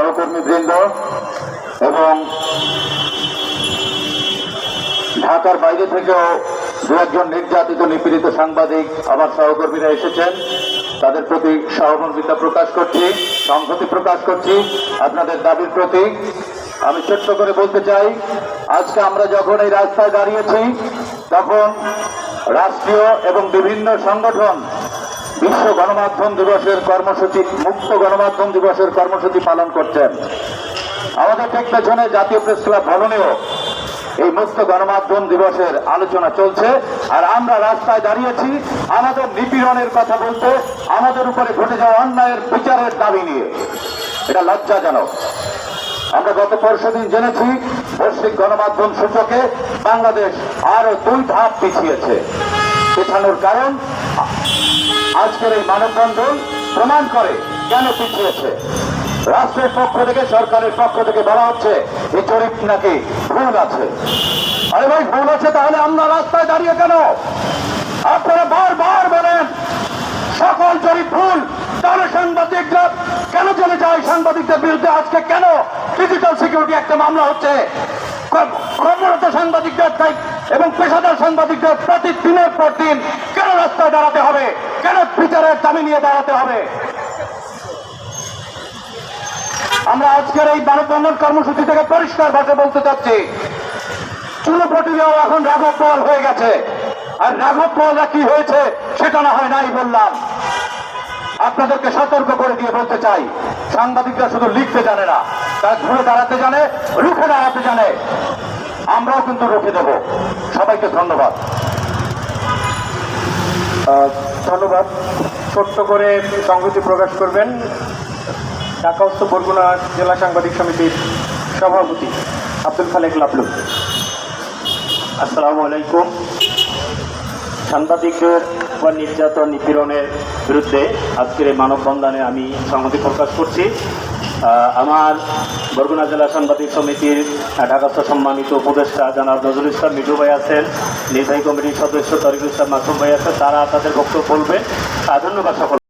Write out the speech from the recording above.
সহকর্মী বৃন্দ এবং ঢাকার বাইরে থেকেও দু একজন নির্যাতিত, নিপীড়িত সাংবাদিক আমার সহকর্মীরা এসেছেন। তাদের প্রতি সহমর্মিতা প্রকাশ করছি, সংহতি প্রকাশ করছি, আপনাদের দাবির প্রতি। আমি ছোট্ট করে বলতে চাই, আজকে আমরা যখন এই রাস্তায় দাঁড়িয়েছি, তখন রাষ্ট্রীয় এবং বিভিন্ন সংগঠন বিশ্ব গণমাধ্যম দিবসের কর্মসূচি, মুক্ত গণমাধ্যম দিবসের কর্মসূচি পালন করছেন। আমাদের ঠিক পেছনে জাতীয় প্রেস ক্লাব ভবনেও এই মুক্ত গণমাধ্যম দিবসের আলোচনা চলছে। আর আমরা রাস্তায় দাঁড়িয়েছি, আমাদের নিপীড়নের কথা বলতে, আমাদের উপরে ঘটে যাওয়া অন্যায়ের বিচারের দাবি নিয়ে। এটা লজ্জাজনক। আমরা গত পরশু দিন জেনেছি, বৈশ্বিক গণমাধ্যম সূচকে বাংলাদেশ আরও দুই ধাপ পিছিয়েছে। পেছানোর কারণ আজকের এই মানববন্ধন প্রমাণ করে কেন পিছিয়েছে? রাষ্ট্রের পক্ষ থেকে, সরকারের পক্ষ থেকে বলা হচ্ছে, এই জরিপ নাকি ভুল আছে। আরে ভাই, ভুল আছে তাহলে আমরা রাস্তায় দাঁড়িয়ে কেন? আপনারা বারবার বলেন, সকল জরিপ ভুল, তাহলে সাংবাদিকরা কেন চলে যায়? সাংবাদিকদের বিরুদ্ধে আজকে কেন ডিজিটাল সিকিউরিটি একটা মামলা হচ্ছে? কর- কর্মরত সাংবাদিকদের এবং পেশাদার সাংবাদিকদের প্রতি দিনের পর দিন কেন রাস্তায় দাঁড়াতে হবে? কেন বিচারের দাবি নিয়ে দাঁড়াতে হবে? আমরা আজকের এই মানববন্ধন কর্মসূচি থেকে পরিষ্কার ভাষা বলতে চাচ্ছি চুনোপটিরাও এখন রাঘব বল হয়ে গেছে। আর রাঘব বলরা কি হয়েছে সেটা না হয় নাই বললাম। আপনাদেরকে সতর্ক করে দিয়ে বলতে চাই, সাংবাদিকরা শুধু লিখতে জানে না, তারা ঘুরে দাঁড়াতে জানে, রুখে দাঁড়াতে জানে। আমরাও কিন্তু রুখে দেব। সবাইকে ধন্যবাদ। ধন্যবাদ। ছোট্ট করে সংহতি প্রকাশ করবেন। ঢাকা উত্তর বরগুনা জেলা সাংবাদিক সমিতির সভাপতি আব্দুল খালেক লাবলু। আসসালামু আলাইকুম। সাংবাদিকদের বা নির্যাতন নিপীড়নের বিরুদ্ধে আজকের এই মানববন্ধনে আমি সংহতি প্রকাশ করছি। আমার বরগুনা জেলা সাংবাদিক সমিতির ঢাকাস্থ সম্মানিত উপদেষ্টা জানাব নজরুল ইসলাম মিঠু ভাই আছেন, নির্বাহী কমিটির সদস্য তরিকুল ইসলাম মাসুম ভাই আছেন, তারা তাদের বক্তব্য বলবেন। ধন্যবাদ সকল